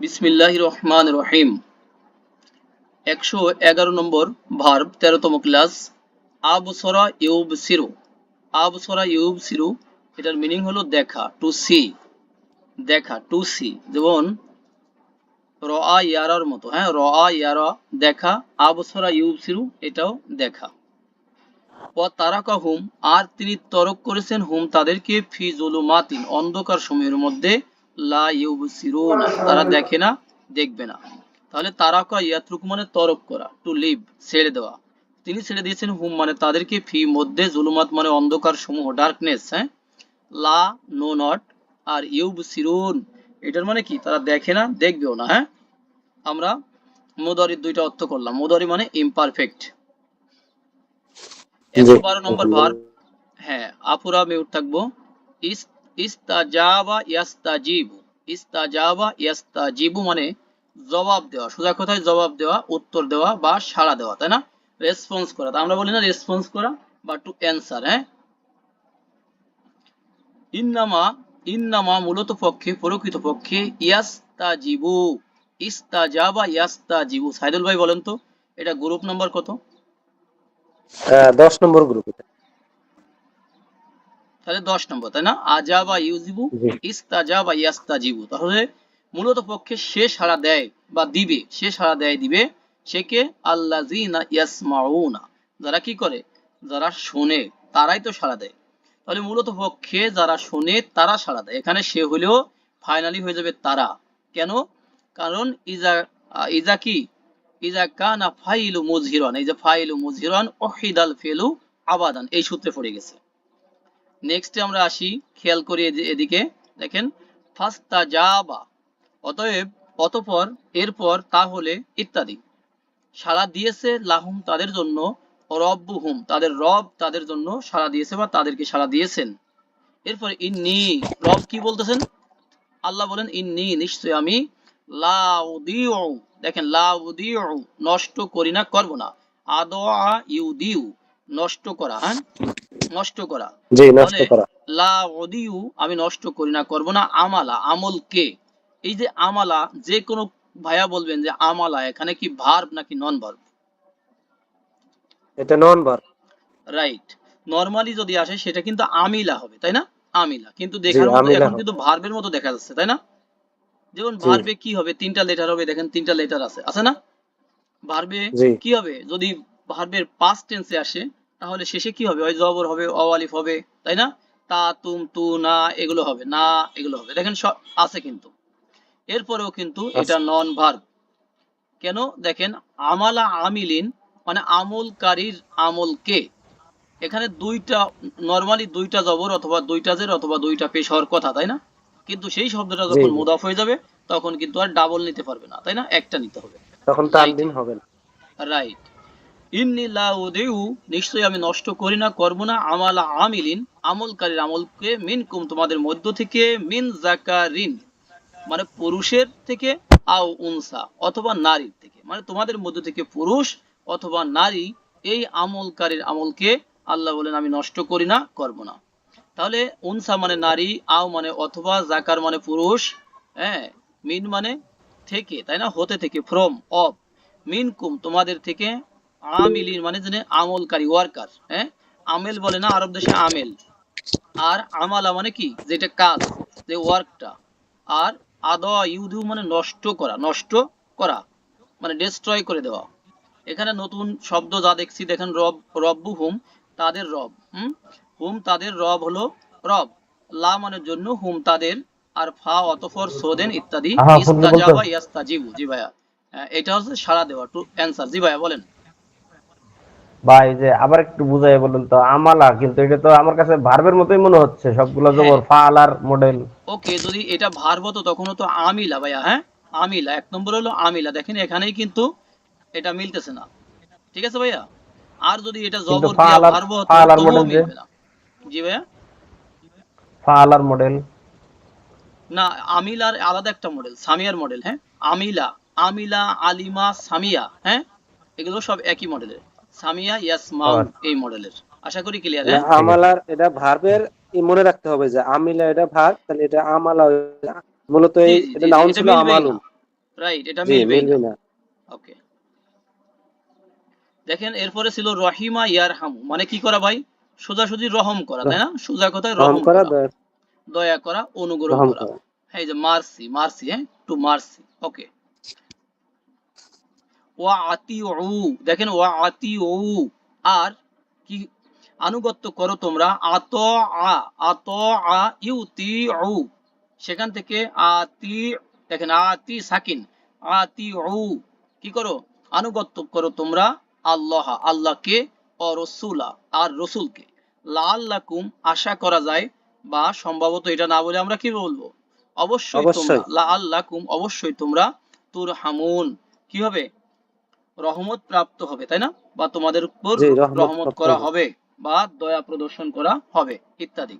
বিসমিল্লাহ রহমান রহিম। একশো এগারো নম্বর ভার্ব, তেরোতম ক্লাস আবসরা ইউব সিরু। আবসরা ইউব সিরু, এটার মিনিং হলো দেখা টু সি দেখা টু সি যেমন র আ ইয়ারার মতো হ্যাঁ র আ ইয়ারা, দেখা আবসরা ইউব সিরু, এটাও দেখা। ও তারাকা হুম আর তিনি তরক করেছেন হুম তাদেরকে ফি জুলুমাতিন, অন্ধকার সময়ের মধ্যে লা ইউবসিরুনা তারা দেখে না দেখবে না। তাহলে তারাকা ইয়াত্রুক মানে তরক করা টু লিভ ছেড়ে দেওয়া। তিনি ছেড়ে দিয়েছেন হুম মানে তাদেরকে ফি মধ্যে জুলুমাত মানে অন্ধকার সমূহ ডার্কনেস হ্যাঁ? লা নো নট আর ইউবসিরুন এটার মানে কি? তারা দেখে না দেখবেও না হ্যাঁ? আমরা মুদারির দুইটা অর্থ করলাম। মোদারি মানে ইমপারফেক্ট একশো বারো নম্বর ভার্ব হ্যাঁ আপুরা মিউট থাকব ইস মানে জবাব দেওয়া সোজা কথায় জবাব দেওয়া উত্তর দেওয়া বা সাড়া দেওয়া তাই না? রেসপন্স করা। তা আমরা বলি না রেসপন্স করা বা টু অ্যান্সার হ্যাঁ? ইন্নামা ইন্নামা মূলত পক্ষে প্রকৃত পক্ষে ইয়াস্তাজিবু। ইস্তাজাবা ইয়াস্তাজিবু। সাইদুল ভাই বলেন তো এটা গ্রুপ নাম্বার কত? আহ, দশ নম্বর গ্রুপ এটা তাহলে দশ নম্বর তাই না? আজাবা ইউজিবু জি। ইস্তাজাবা ইয়াস্তাজিবু। তাহলে মূলত পক্ষে সে সাড়া দেয় বা দিবে সে সাড়া দেয় দিবে সে কে? ইয়াসমাউনা। যারা কি করে? যারা শোনে তারাই তো সাড়া দেয়। তাহলে মূলত পক্ষে যারা শোনে তারা সাড়া দেয়। এখানে সে হলেও ফাইনালি হয়ে যাবে তারা। কেন? কারণ ইজা ইজা কি? ইজা কানা ফাইলু মুজহিরান এই যে ফাইলু মুজহিরান ওহিদাল ফেলু আবাদান। এই সূত্রে পড়ে গেছে। নেক্সটে আমরা আসি, খেয়াল করি এদিকে। দেখেন ফাস্তা জাবা অতএব অতপর, এরপর, তাহলে ইত্যাদি। সাড়া দিয়েছে লাহুম তাদের জন্য, রব্বুহুম, তাদের রব তাদের জন্য সাড়া দিয়েছে বা তাদেরকে সাড়া দিয়েছেন। এরপর ইন্নি, রব কি বলতেছেন? আল্লাহ বলেন, ইন্নি, নিশ্চয় আমি, লাউদিউ। দেখেন, লাউদিউ, নষ্ট করি না, করব না। আদা ইউদিউ, নষ্ট করা হ্যাঁ? নষ্ট করা। জি নষ্ট করা। লা ওদিউ আমি নষ্ট করি না করব না। আমালা আমল কে? এই যে আমালা যে কোনো ভাইয়া বলবেন যে আমালা এখানে কি ভার্ব নাকি নন ভার্ব এটা নন বার রাইট নরমালি যদি আসে সেটা কিন্তু আমিলা হবে তাই না? আমিলা। কিন্তু দেখার মতো এখন কিন্তু ভার্বের মতো দেখা যাচ্ছে তাই না? যেমন ভার্বে কি হবে? তিনটা লেটার হবে দেখেন তিনটা লেটার আছে আছে না? ভার্বে কি হবে? যদি ভার্বের পাস্ট টেন্সে আসে তাহলে শেষে কি হবে? হয় জবর হবে অওয়ালিফ হবে তাই না? তা তুম তু না এগুলো হবে। না এগুলো হবে। দেখেন সব আছে কিন্তু। এরপরেও কিন্তু এটা নন ভার্ব কেন? দেখেন আমালা আমিলিন মানে আমলকারীর আমলকে এখানে দুইটা নরমালি দুইটা জবর অথবা দুইটা জের অথবা দুইটা পেশ হওয়ার কথা তাই না? কিন্তু সেই শব্দটা যখন মুদাফ হয়ে যাবে তখন কিন্তু আর ডাবল নিতে পারবে না তাই না? একটা নিতে হবে। তখন তানবিন হবে না। রাইট ইন্নি লা নিশ্চয়ই আমি নষ্ট করি না, করব না, আমালা আমিলিন, আমলকারীর আমলকে মিনকুম, তোমাদের মধ্য থেকে মিন জাকারিন মানে পুরুষের থেকে, আও উনসা, অথবা নারীর থেকে মানে তোমাদের মধ্য থেকে পুরুষ অথবা নারী, এই আমলকারীর আমলকে আল্লাহ বলেন, আমি নষ্ট করি না, করব না। তাহলে উনসা মানে নারী, আও মানে অথবা জাকার মানে পুরুষ হ্যাঁ মিন মানে থেকে, তাই না? হতে থেকে ফ্রম অফ মিনকুম, তোমাদের থেকে আমিলিন মানে জেনে আমলকারী ওয়ার্কার হ্যাঁ? আমেল বলে না আরব দেশে আমেল। আর আমালা মানে কি? যেটা কাজ যে ওয়ার্কটা আর আদা ইউদু মানে নষ্ট করা নষ্ট করা মানে ডিস্ট্রয় করে দেওয়া। এখানে নতুন শব্দ যা দেখছি দেখেন রব রব্বু হুম তাদের রব হুম? হুম তাদের রব হলো রব। লা মানে জন্য হুম তাদের আর ফা অতফর সোদেন ইত্যাদি। ইস্তাজাবা। ইয়াস্তাজিবু জি ভাইয়া। হ্যাঁ, এটা হচ্ছে সাড়া দেওয়া টু অ্যান্সার জি ভাইয়া বলেন। ভাই যে আবার একটু বুঝাই বলুন তো আমালা কিন্তু এটা তো আমার কাছে ভার্বের মতোই মনে হচ্ছে সবগুলো জবর হ্যাঁ। ফালার মডেল ওকে যদি এটা ভার্ব হতো তখন তো আমিলা ভাইয়া হ্যাঁ? আমিলা এক নম্বর হলো আমিলা। দেখেন এখানেই কিন্তু এটা মিলতেছে না। ঠিক আছে ভাইয়া? আর যদি এটা জবর দিয়া ভার্ব হতো তবুও মডেল? মিলবে না। জি ভাইয়া? ফালার মডেল না আমিলার আলাদা একটা মডেল সামিয়ার মডেল হ্যাঁ? আমিলা আমিলা আলিমা সামিয়া হ্যাঁ? এগুলো সব একই মডেলের সামিয়া ইয়াসমাউ আচ্ছা। এই মডেলের। আশা করি ক্লিয়ার হ্যাঁ? আমালার এটা ভার্বের মনে রাখতে হবে যে আমিলা এটা ভার্ব তাহলে এটা আমালা মূলত এই এটা নাউন ছিল আমালুন রাইট এটা মিলবে না। ওকে দেখেন এরপরে ছিল রহিমা ইয়ারহামু। মানে কি করা ভাই? সোজা সোজাসুজি রহম করা তাই না? সোজা কথায় রহম করা দয়া- করা অনুগ্রহ করা। করা। হ্যাঁ এই যে মার্সি মার্সি হ্যাঁ? To mercy. ওকে ওয়া দেখেন ওয়া আতিউ আর কি আনুগত্য করো তোমরা আত আ আত আ ইউতি সেখান থেকে আতি দেখেন আতি সাকিন আতি কি করো? আনুগত্য করো তোমরা আল্লাহ আল্লাহকে ও রসুলা আর রসুলকে। লাল্লাকুম আশা করা যায় বা সম্ভবত এটা না বলে আমরা কি বলব? অবশ্যই তোমরা অবশ্যই। লাল্লাকুম অবশ্যই তোমরা তুর হামুন কি হবে? রহমত প্রাপ্ত হবে তাই না? বা তোমাদের উপর রহমত করা হবে। হবে বা দয়া প্রদর্শন করা হবে ইত্যাদি।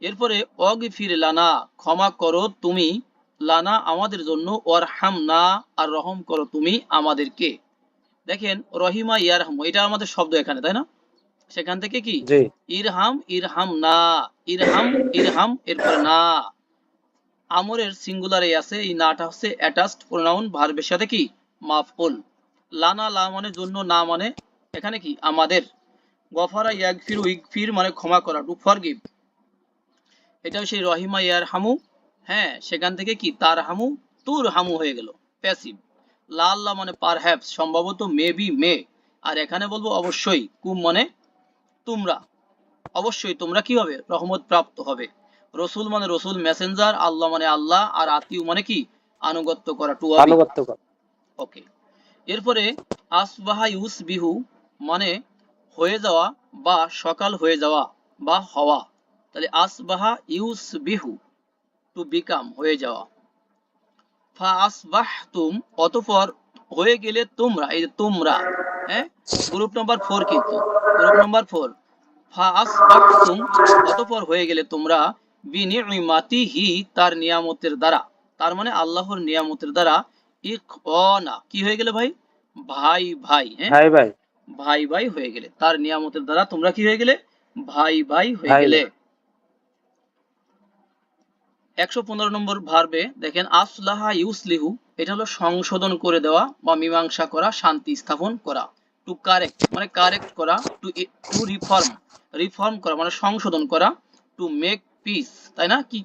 এরপরে অগফির লানা ক্ষমা করো তুমি লানা আমাদের জন্য ওর হামনা আর রহম করো তুমি আমাদেরকে। দেখেন রহিমা ইয়ারহাম এটা আমাদের শব্দ এখানে তাই না? সেখান থেকে কি? ইরহাম ইরহাম না ইরহাম ইরহাম এরপর না। আমরের সিঙ্গুলারে আছে এই নাটা হচ্ছে অ্যাটাচড প্রোনাউন ভার্বের সাথে কি? মাফউল। লানা লা মানে জন্য না মানে এখানে কি? আমাদের। গফারা ইয়াগফির উইগফির মানে ক্ষমা করা টু ফরগিভ। এটা সেই রহিমা ইয়ার হামু হ্যাঁ সেখান থেকে কি? তার হামু তুর হামু হয়ে গেল প্যাসিভ। লা আল্লাহ মানে পারহ্যাপস সম্ভবত মে বি মে। আর এখানে বলব অবশ্যই কুম মানে তোমরা। অবশ্যই তোমরা কি হবে? রহমত প্রাপ্ত হবে। রসুল মানে রসুল মেসেঞ্জার আল্লাহ মানে আল্লাহ আর আতিউ মানে কি? আনুগত্য করা টু আনুগত্য করা। ওকে। এরপরে আসবাহা ইউস বিহু মানে হয়ে যাওয়া বা সকাল হয়ে যাওয়া বা হওয়া। তাহলে আসবাহা ইউস বিহু টু বিকাম হয়ে যাওয়া। ফা আসবাহতুম অতঃপর হয়ে গেলে তোমরা, এই তোমরা হ্যাঁ? গ্রুপ নাম্বার ফোর কিন্তু গ্রুপ নাম্বার ফোর ফা আসবাহ তুম অতপর হয়ে গেলে তোমরা বিনিমাতিহি তার নিয়ামতের দ্বারা, তার মানে আল্লাহর নিয়ামতের দ্বারা ইখওয়ানা কি হয়ে গেলে ভাই? ভাই ভাই হ্যাঁ? ভাই ভাই। ভাই ভাই হয়ে গেলে। তার নিয়ামতের দ্বারা তোমরা কি হয়ে গেলে? ভাই ভাই হয়ে গেলে। একশো পনেরো নম্বর ভার্বে দেখেন আসলাহা ইউসলিহু এটা হলো সংশোধন করে দেওয়া বা মীমাংসা করা শান্তি স্থাপন করা। টু কারেক্ট মানে কারেক্ট করা টু টু রিফর্ম রিফর্ম করা মানে সংশোধন করা। টু মেক পিস তাই না? কি?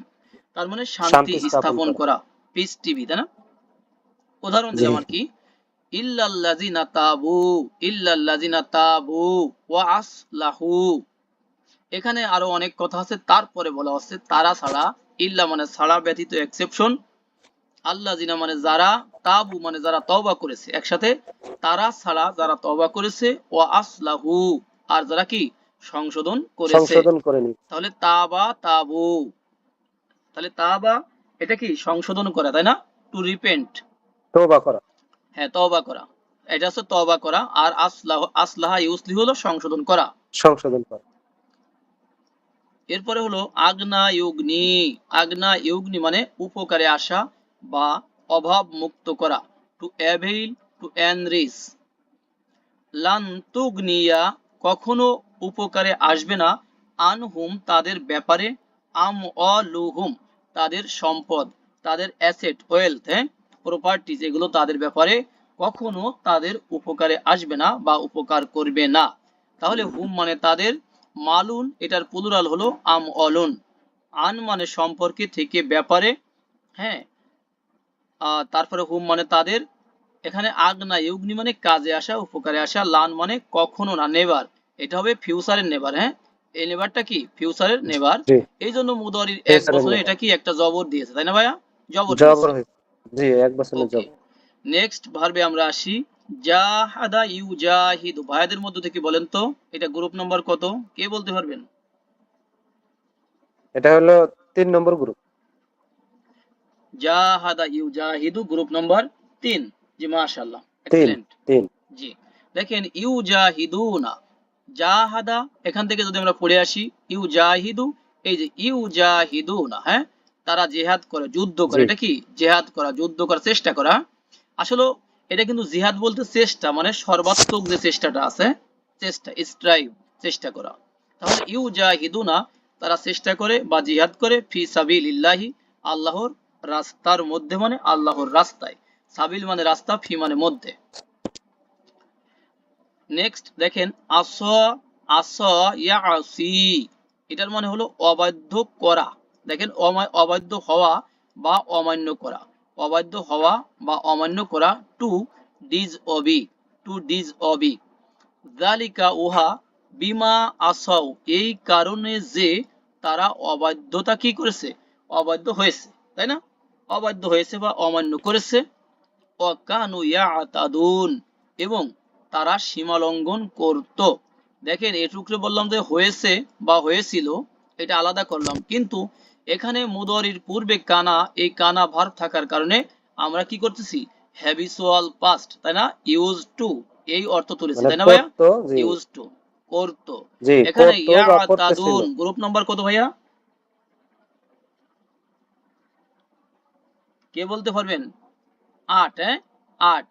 তার মানে শান্তি স্থাপন করা। পিস টিভি তাই না? উদাহরণ। দিলাম আর কি। ইল্লাল্লাযিনা তাবু ইল্লাল্লাযিনা তাবু ওয়া আসলাহু। এখানে আরও অনেক কথা আছে তারপরে বলা হচ্ছে তারা ছাড়া। ইল্লা মানে ছাড়া ব্যতীত এক্সেপশন আল্লাহ জিনা মানে যারা তাবু মানে যারা তওবা করেছে। একসাথে তারা ছাড়া যারা তওবা করেছে ও আসলাহু। আর যারা কি? সংশোধন করেছে। সংশোধন তাহলে তাবা তাবু। তাহলে তাবা এটা কি? সংশোধন করা তাই না? টু রিপেন্ট তওবা করা। হ্যাঁ তওবা করা। এটা হচ্ছে তওবা করা আর আসলাহ আসলাহা ইউসলি হলো সংশোধন করা। সংশোধন করা। এরপরে হলো আগনা ইউগনি। আগনা ইউগনি মানে উপকারে আসা বা অভাব মুক্ত করা টু অ্যাভেইল টু এনরিচ লান্তুগ্নিয়া কখনো উপকারে আসবে না। আনহুম তাদের ব্যাপারে আম অলুহুম তাদের সম্পদ তাদের অ্যাসেট ওয়েলথ হ্যাঁ? প্রপার্টিজ এগুলো তাদের ব্যাপারে কখনো তাদের উপকারে আসবে না বা উপকার করবে না। তাহলে হুম মানে তাদের মালুন এটার প্লুরাল হলো আম অলুন আন মানে সম্পর্কে থেকে ব্যাপারে হ্যাঁ। তারপরে হুম মানে তাদের এখানে আগনা ইউগনি মানে কাজে আসা উপকারে আসা লান মানে কখনো না নেবার। এটা হবে ফিউচারের নেবার হ্যাঁ। এই নেবারটা কি? ফিউচারের নেবার। এই জন্য মুদারির এক বছরে এটা কি একটা জবর দিয়েছে তাই না ভাইয়া? জবর জি এক বছরের জবর নেক্সট ভার্বে আমরা আসি। জাহাদা ইউজাহিদু। ভাইদের মধ্যে থেকে বলেন তো এটা গ্রুপ নাম্বার কত? কে বলতে পারবেন? এটা হলো তিন নম্বর গ্রুপ জাহাদা ইউজাহিদু গ্রুপ নাম্বার তিন। জি মাশাআল্লাহ। এক্সেলেন্ট তিন। জি। দেখেন ইউজাহিদুনা। জাহাদা এখান থেকে যদি আমরা পড়ে আসি ইউজাহিদু এই যে ইউজাহিদুনা হ্যাঁ? তারা জিহাদ করে যুদ্ধ করে। এটা কি? জিহাদ করা যুদ্ধ করার চেষ্টা করা। আসলে এটা কিন্তু জিহাদ বলতে চেষ্টা মানে সর্বাত্মক যে চেষ্টাটা আছে চেষ্টা স্ট্রাইভ চেষ্টা করা। তাহলে ইউজাহিদুনা তারা চেষ্টা করে বা জিহাদ করে ফি সাবিলিল্লাহি আল্লাহর রাস্তার মধ্যে মানে আল্লাহর রাস্তায়। সাবিল মানে রাস্তা ফি মানে মধ্যে। নেক্সট দেখেন আস আস ইয়া আসি এটার মানে হলো অবাধ্য করা। দেখেন অবাধ্য হওয়া বা অমান্য করা। অবাধ্য হওয়া বা অমান্য করা টু ডিজ অবি টু ডিজ অবি জালিকা উহা বিমা আসাও, এই কারণে যে তারা অবাধ্যতা কি করেছে? অবাধ্য হয়েছে, তাই না? অবাধ্য হয়েছে বা অমান্য করেছে। অকানু ইয়াতাদুন, এবং তারা সীমা লঙ্ঘন করত। দেখেন এটুকরে বললাম যে হয়েছে বা হয়েছিল এটা আলাদা করলাম। কিন্তু এখানে মুদরির পূর্বে কানা এই কানা ভার থাকার কারণে আমরা কি করতেছি? হ্যাবিচুয়াল পাস্ট তাই না? ইউজ টু এই অর্থ তুলেছি মানে তাই না ভাইয়া? ইউজ টু করতো। এখানে ইয়াতাদুন গ্রুপ নাম্বার কত ভাইয়া? কে বলতে পারবেন? আট হ্যাঁ? আট।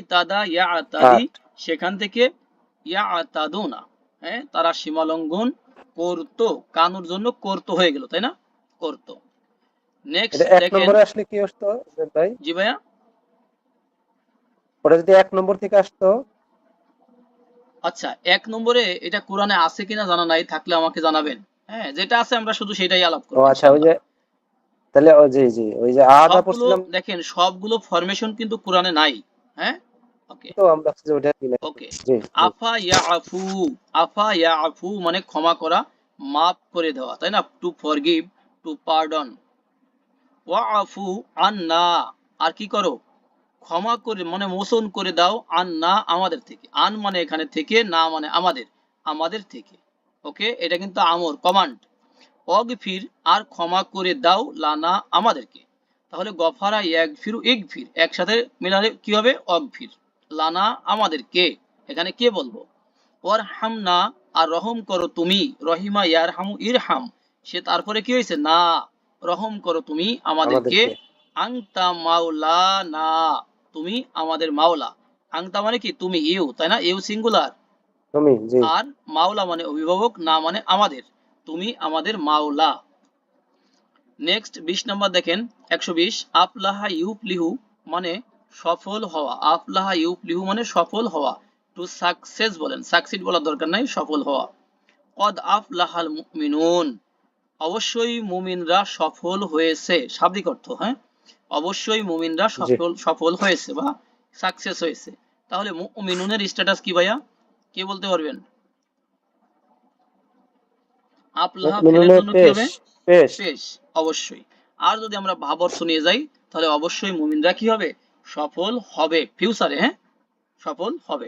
ইতাদা ইয়াতাদি সেখান থেকে ইয়াতাদুনা হ্যাঁ? তারা সীমা লঙ্ঘন করতো কানুর জন্য করতো হয়ে গেল তাই না? করতো। নেক্সট এক দেখেন। নম্বরে আসলে কি আসতো ভাই? জি ভাইয়া? ওটা যদি এক নম্বর থেকে আসতো? আচ্ছা এক নম্বরে এটা কোরআনে আছে কিনা জানা নাই থাকলে আমাকে জানাবেন। হ্যাঁ যেটা আছে আমরা শুধু সেটাই আলাপ করব আচ্ছা ওই যে তাহলে জি জি ওই যে আদা পড়ছিলাম দেখেন সবগুলো ফরমেশন কিন্তু কোরআনে নাই হ্যাঁ? তো আমরা ওটা ওকে জি জি। আফা ইয়াফু আফা ইয়াফু মানে ক্ষমা করা মাফ করে দেওয়া তাই না? টু ফরগিভ টু পার্ডন ওয়াফু আন্না আর কি করো? ক্ষমা করে মানে মোচন করে দাও আন্না আমাদের থেকে। আন মানে এখানে থেকে না মানে আমাদের। আমাদের থেকে। ওকে এটা কিন্তু আমর কমান্ড অগফির আর ক্ষমা করে দাও লানা আমাদেরকে। তাহলে গফারা ইয়াগফিরু ইগফির। একসাথে মিলালে কি হবে? অগ অগফির লানা আমাদেরকে। এখানে কে বলব? ওর হামনা আর রহম করো তুমি রহিমা ইয়ার হামু ইরহাম। সে তারপরে কি হয়েছে? না রহম করো তুমি আমাদেরকে। আংতা মাওলা না তুমি আমাদের মাওলা। আংতা মানে কি? তুমি ইউ তাই না? You singular. আর মাওলা মানে অভিভাবক না মানে আমাদের। তুমি আমাদের মাওলা। নেক্সট বিশ নম্বর দেখেন একশো বিশ। আফলাহা ইউপলিহু মানে সফল হওয়া আফলাহা ইউপলিহু মানে সফল হওয়া। টু সাকসেস বলেন সাকসিড বলার দরকার নাই সফল হওয়া। কদ আফলাহাল মুমিনুন অবশ্যই মুমিনরা সফল হয়েছে। শাব্দিক অর্থ হ্যাঁ? অবশ্যই মুমিনরা সফল সফল হয়েছে বা সাকসেস হয়েছে। তাহলে মুমিনুনের স্ট্যাটাস কি ভাইয়া? কে বলতে পারবেন? আপলাহা ফেলের জন্য কি হবে? পেশ অবশ্যই। আর যদি আমরা ভাব অর্থ নিয়ে যাই তাহলে অবশ্যই মুমিনরা কি হবে? সফল হবে ফিউচারে হ্যাঁ? সফল হবে।